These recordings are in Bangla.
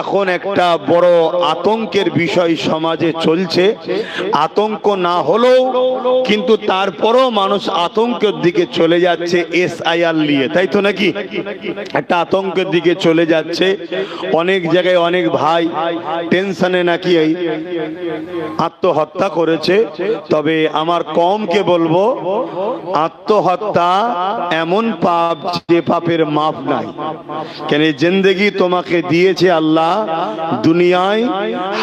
এখন একটা বড় আতঙ্কের বিষয় সমাজে চলছে। আতঙ্ক না হলেও কিন্তু তারপরও মানুষ আতঙ্কের দিকে চলে যাচ্ছে এস আইআর নিয়ে, তাই তো নাকি? একটা আতঙ্কের দিকে চলে যাচ্ছে। অনেক জায়গায় অনেক ভাই টেনশনে নাকি এই আত্মহত্যা করেছে। তবে আমার কমকে বলব, আত্মহত্যা এমন পাপ যে পাপের মাপ নাই। কেন জিন্দেগি তোমাকে দিয়েছে আল্লাহ দুনিয়ায়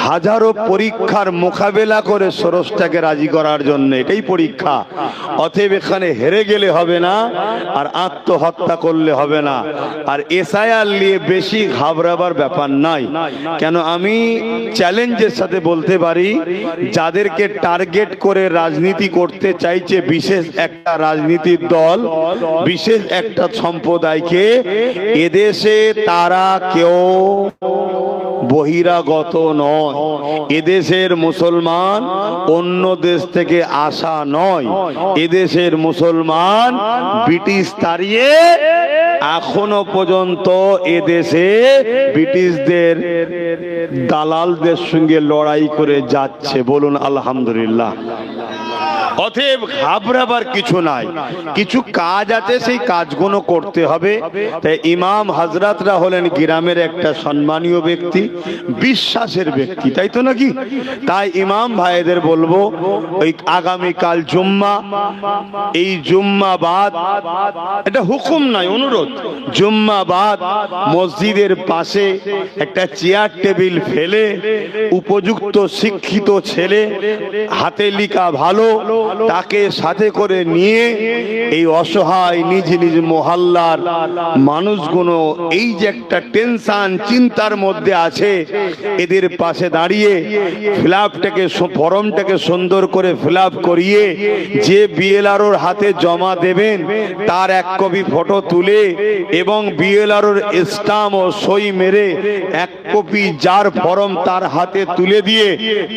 হাজারো পরীক্ষার মোকাবেলা করে সরসটাকে রাজি করার জন্য এটাই পরীক্ষা। অতএব এখানে হেরে গেলে হবে না, আর আত্মহত্যা করলে হবে না। আর এসআইআর নিয়ে বেশি ঘাবড়াবার ব্যাপার নাই। কেন আমি চ্যালেঞ্জের সাথে বলতে পারি, যাদেরকে টার্গেট করে রাজনীতি করতে চাইছে বিশেষ একটা রাজনীতির দল, বিশেষ একটা সম্প্রদায়কে, এদেশে তারা কেউ বহিরাগত নয়। এদেশের মুসলমান অন্য দেশ থেকে আসা নয়। এদেশের মুসলমান ব্রিটিশ তাড়িয়ে এখনও পর্যন্ত এদেশে ব্রিটিশদের দালালদের সঙ্গে লড়াই করে যাচ্ছে। বলুন, আলহামদুলিল্লাহ। অতএব ঘাবড়াবার কিছু নাই। কিছু কাজ আছে, সেই কাজগুলো করতে হবে। তাই ইমাম হাজরাতরা হলেন গ্রামের একটা সম্মানীয় ব্যক্তি, বিশ্বাসের ব্যক্তি, তাই তো নাকি? তাই ইমাম ভাইদের বলব, ওই আগামীকাল জুম্মা, এই জুম্মা বাদ, এটা হুকুম নাই, অনুরোধ। জুম্মা বাদ, মসজিদের পাশে একটা চেয়ার টেবিল ফেলে, উপযুক্ত শিক্ষিত ছেলে, হাতে লিখা ভালো তাকে সাথে করে নিয়ে এই অসহায় নিজ নিজ মহল্লার মানুষগুলো এই যে একটা টেনশন, চিন্তার মধ্যে আছে, এদের পাশে দাঁড়িয়ে ফিলাপটাকে ফর্মটাকে সুন্দর করে ফিলাপ করিয়ে যে বিএলআরওর হাতে জমা দেবেন, তার এক কপি ফটো তুলে এবং বিএলআরওর স্টাম ও সই মেরে এক কপি যার ফর্ম তার হাতে তুলে দিয়ে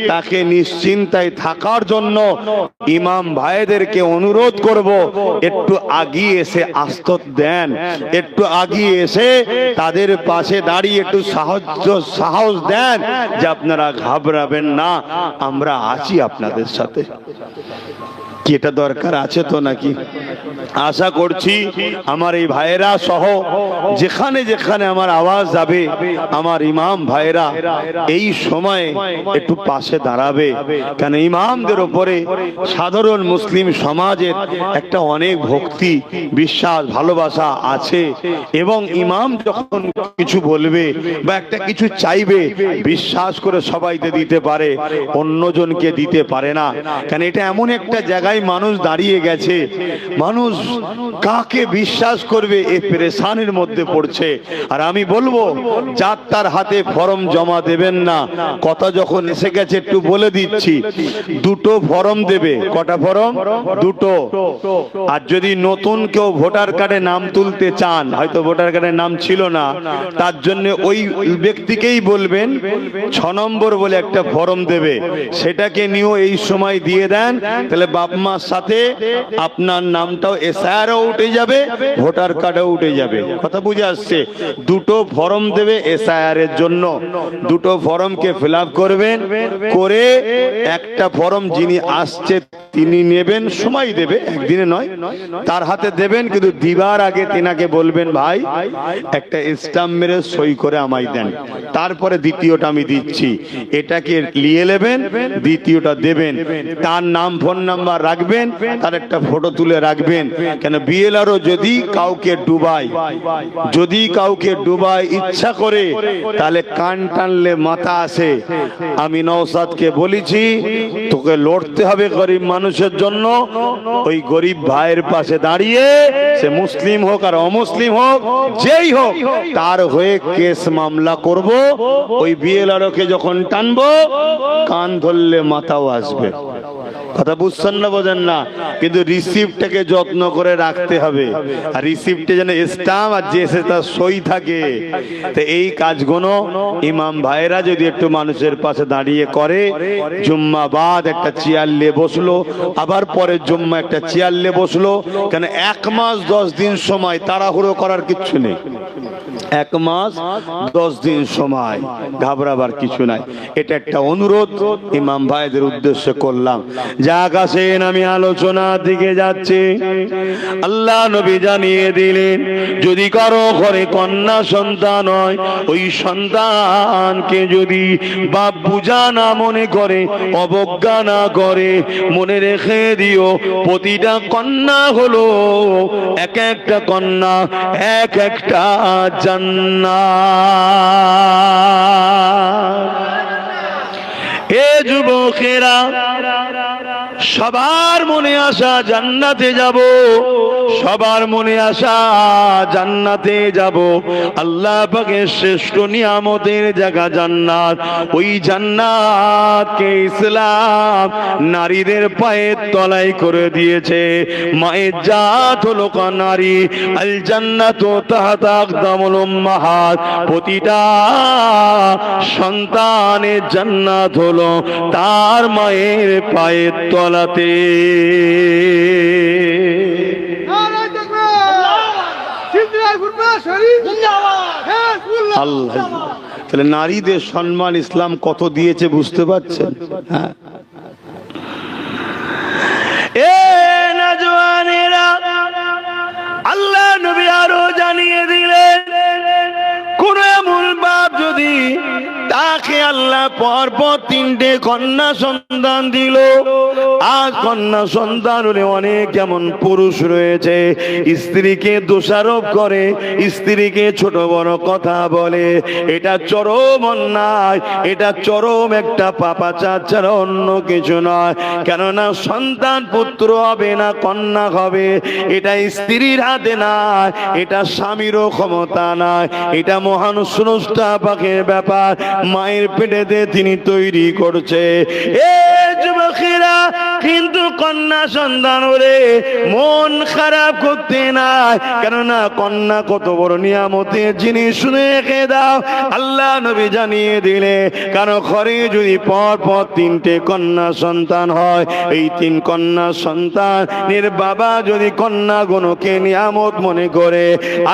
তাকে নিশ্চিন্তায় থাকার জন্য ইমাম ভাইদেরকে অনুরোধ করব, একটু আগিয়ে এসে আস্তত দেন। একটু আগিয়ে এসে তাদের পাশে দাঁড়িয়ে একটু সাহায্য, সাহস দেন যে আপনারা ঘাবড়াবেন না, আমরা আছি আপনাদের সাথে। কি এটা দরকার আছে তো নাকি? আশা করছি আমার এই ভাইয়েরা সহ যেখানে যেখানে আমার আওয়াজ যাবে, আমার ইমাম ভাইয়েরা এই সময়ে একটু পাশে দাঁড়াবে। কেন ইমামদের ওপরে সাধারণ মুসলিম সমাজের একটা অনেক ভক্তি, বিশ্বাস, ভালোবাসা আছে এবং ইমাম যখন কিছু বলবে বা একটা কিছু চাইবে, বিশ্বাস করে সবাইতে দিতে পারে, অন্যজনকে দিতে পারে না। কেন এটা এমন একটা জায়গায় মানুষ দাঁড়িয়ে গেছে, মানুষ কাকে বিশ্বাস করবে এ পেরেশানের মধ্যে পড়ছে। আর আমি বলব যার তার হাতে ফর্ম জমা দেবেন না। কথা যখন এসে গেছে, একটু বলে দিচ্ছি। দুটো ফর্ম দেবে। কটা ফর্ম? দুটো। আর যদি নতুন কেউ ভোটার কার্ডে নাম তুলতে চান, হয়তো ভোটার কার্ডে নাম ছিল না, তার জন্য ওই ব্যক্তিকেই বলবেন, ছ নম্বর বলে একটা ফর্ম দেবে। সেটাকে নিয়েও এই সময় দিয়ে দেন। তাহলে বাপ মার সাথে আপনার নামটাও এসআরও উঠে যাবে, ভোটার কার্ডও উঠে যাবে। কথা বুঝে আসছে? দুটো ফর্ম দেবে এসআইআর এর জন্য। দুটো ফর্মকে ফিল করবেন, করে একটা ফর্ম যিনি আসছে তিনি নেবেন, সময় দেবে, একদিনে নয়, তার হাতে দেবেন, কিন্তু দিবার আগে তিনাকে বলবেন, ভাই, একটা স্টাম্প মেরে সই করে আমায় দেন। তারপরে দ্বিতীয়টা আমি দিচ্ছি। এটাকে নিয়ে নেবেন, দ্বিতীয়টা দেবেন। তার নাম, ফোন নাম্বার রাখবেন, তার একটা ফটো তুলে রাখবেন। কেন বিএলআরও যদি কাউকে ডুবাই যদি কাউকে ডুবাই ইচ্ছা করে, তাহলে কান টানলে মাথা আসে। আমি নওসাদকে বলেছি, তোকে লড়তে হবে গরিব মানুষের জন্য। ওই গরিব ভাইয়ের পাশে দাঁড়িয়ে সে মুসলিম হোক আর অমুসলিম হোক, যেই হোক, তার হয়ে কেস মামলা করব। ওই বিএলআরও কে যখন টানবো, কান ধরলে মাথাও আসবে। কথা বুঝছেন না বোঝেন না? কিন্তু রিসিপ্টটাকে যত্ন করে রাখতে হবে। আর রিসিপ্টে যেন স্টাম্প আর যে এসে তার সই থাকে। তো এই কাজগুলো ইমাম ভাইরা যদি একটু মানুষের পাশে দাঁড়িয়ে করে, জুম্মা বাদ একটা চেয়ার নিয়ে বসল, আবার পরে জুম্মা একটা চেয়ার নিয়ে বসল, কেন এক মাস দশ দিন সময় তাড়াহুড়ো করার কিচ্ছু নেই। এক মাস দশ দিন সময় ঘাবড়াবার কিছু নাই। এটা একটা অনুরোধ ইমাম ভাইদের উদ্দেশ্যে করলাম। যাক আসেন আমি আলোচনা দিকে যাচ্ছি। আল্লাহ নবী জানিয়ে দিলেন, যদি কারও ঘরে কন্যা সন্তান হয়, ওই সন্তানকে যদি বাপ বুঝা না মনে করে, অবজ্ঞা না করে, মনে রেখে দিও, প্রতিটা কন্যা হলো এক একটা কন্যা, এক একটা জান্নাত। এ যুবকেরা সবার মনে আসা জান্নাতে যাব। সবার মনে আসা জান্নাতে যাব। আল্লাহ পাকের শ্রেষ্ঠ নিয়ামতের জায়গা জান্নাত। ওই জান্নাতকে ইসলাম নারীদের পায়ের তলাই করে দিয়েছে। মায়ের জাত হলো কা নারী। আল জান্নাত তাহাতা আকদামুল উম্মাহাত। প্রতিটা সন্তানের জান্নাত হলো তার মায়ের পায়ের তলাতে। তাহলে নারীদের সম্মান ইসলাম কত দিয়েছে বুঝতে পারছেন? হ্যাঁ। আল্লাহ নবী আরও জানিয়ে দিলেন, কোন এমন বাপ যদি তাকে আল্লাহ পর পর তিনটে কন্যা সন্তান দিল। আজ কন্যা সন্তান হলে অনেক এমন পুরুষ রয়েছে। স্ত্রীকে দোষারোপ করে, স্ত্রীকে ছোট বড় কথা বলে। এটা চরম অন্যায়, এটা চরম একটা পাপাচার ছাড়া অন্য কিছু নয়। কেননা সন্তান পুত্র হবে না, কন্যা হবে। এটা স্ত্রীর হাতে নাই, এটা স্বামীরও ক্ষমতা নাই। এটা মহান স্রষ্টা পাখের ব্যাপার, মায়ের পেটেতে তিনি তৈরি করছে। এ যুবকেরা কিন্তু কন্যা সন্তান হলে মন খারাপ করতে নাই। কেননা কন্যা কত বড় নিয়ামতের জিনিস, শুনে রেখে দাও। আল্লাহ নবী জানিয়ে দিলে, কারও ঘরে যদি পর পর তিনটে কন্যা সন্তান হয়, এই তিন কন্যা সন্তানের বাবা যদি কন্যা গণকে নিয়ামত মনে করে,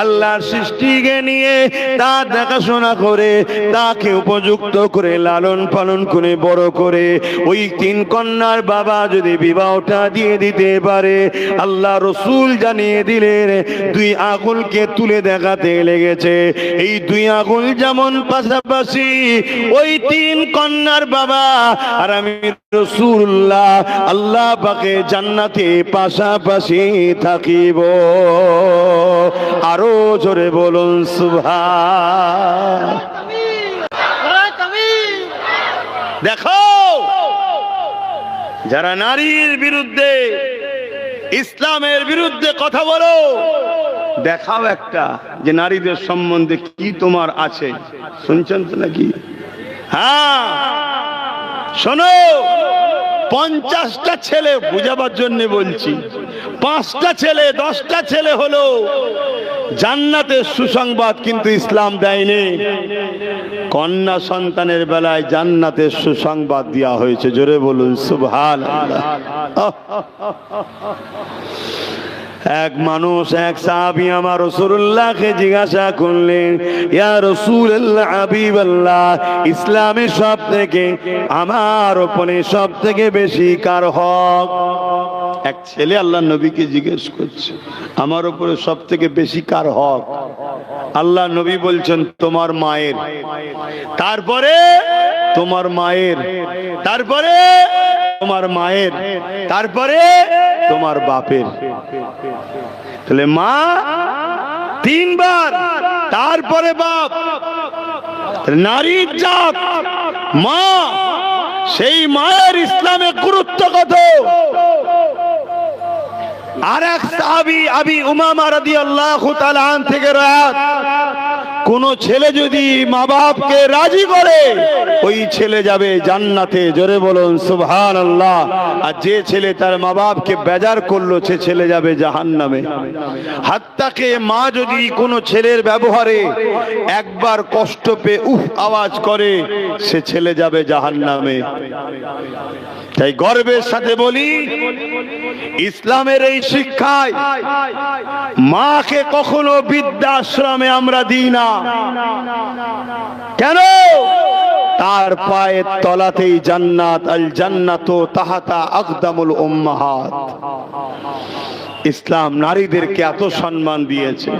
আল্লাহর সৃষ্টিকে নিয়ে তার দেখাশোনা করে, তাকে উপযুক্ত করে লালন পালন করে, বড় করে, ওই তিন কন্যার বাবা বিবাহটা দিয়ে দিতে পারে আল্লাহ রসুল জানিয়ে দিলেন দুই আগুলকে তুলে দেখাতে লেগেছে। এই দুই আগুল যেমন পাশাপাশি ওই তিন কন্যার বাবা আর আমি রসুল্লাহ আল্লাহ পাকে জান্নাতে পাশাপাশি থাকিব। আরও জোরে বলুন সুভা দেখো। যারা নারীর বিরুদ্ধে, ইসলামের বিরুদ্ধে কথা বলো, দেখাও একটা যে নারীদের সম্বন্ধে কি তোমার আছে। শুনছেন তো নাকি? হ্যাঁ শোনো, পঞ্চাশটা ছেলে বুঝাবার জন্য বলছি। পাঁচটা ছেলে, দশটা ছেলে হলো জান্নাতের সুসংবাদ কিন্তু ইসলাম দেয়নি। কন্যা সন্তানের বেলায় জান্নাতের সুসংবাদ দেওয়া হয়েছে। জোরে বলুন সুভাল এক মানুষ, এক সাহাবি আমার রসুল্লাহকে জিজ্ঞাসা করলেন, ইয়া রসুল্লাহ হাবিবাল্লাহ ইসলামের সব থেকে আমার ওপরে সব থেকে বেশি কার হক? এক ছেলে আল্লাহ নবীকে জিজ্ঞেস করছে, আমার ওপরে সব থেকে বেশি কার হক? আল্লাহ নবী বলছেন, তোমার মায়ের। তারপরে, তোমার মায়ের। তারপরে, তোমার মায়ের। তারপরে, তোমার বাপের। তাহলে মা তিনবার, তারপরে বাপ। নারীর জাত, মা। সেই মায়ের ইসলামে গুরুত্ব কত? আর এক সাহাবি আবি উমামা রাদিয়াল্লাহু তাআলা আন থেকে রাত কোন ছেলে যদি মা বাপকে রাজি করে, ওই ছেলে যাবে জান্নাতে। জোরে বলুন সুবহান আল্লাহ আর যে ছেলে তার মা বাপকে বেজার করল, সে ছেলে যাবে জাহান্নামে। হাত্তাকে মা যদি কোনো ছেলের ব্যবহারে একবার কষ্ট পেয়ে উফ আওয়াজ করে, সে ছেলে যাবে জাহান্নামে। তাই গর্বের সাথে বলি ইসলামের এই শিক্ষায় মাকে কখনো বৃদ্ধাশ্রমে আমরা দিই না। কেন? তার পায়ের তলাতেই জান্নাত, আল জান্নাত তাহাতা আকদামুল উম্মাহাত। ইসলাম নারীদেরকে এত সম্মান দিয়েছে।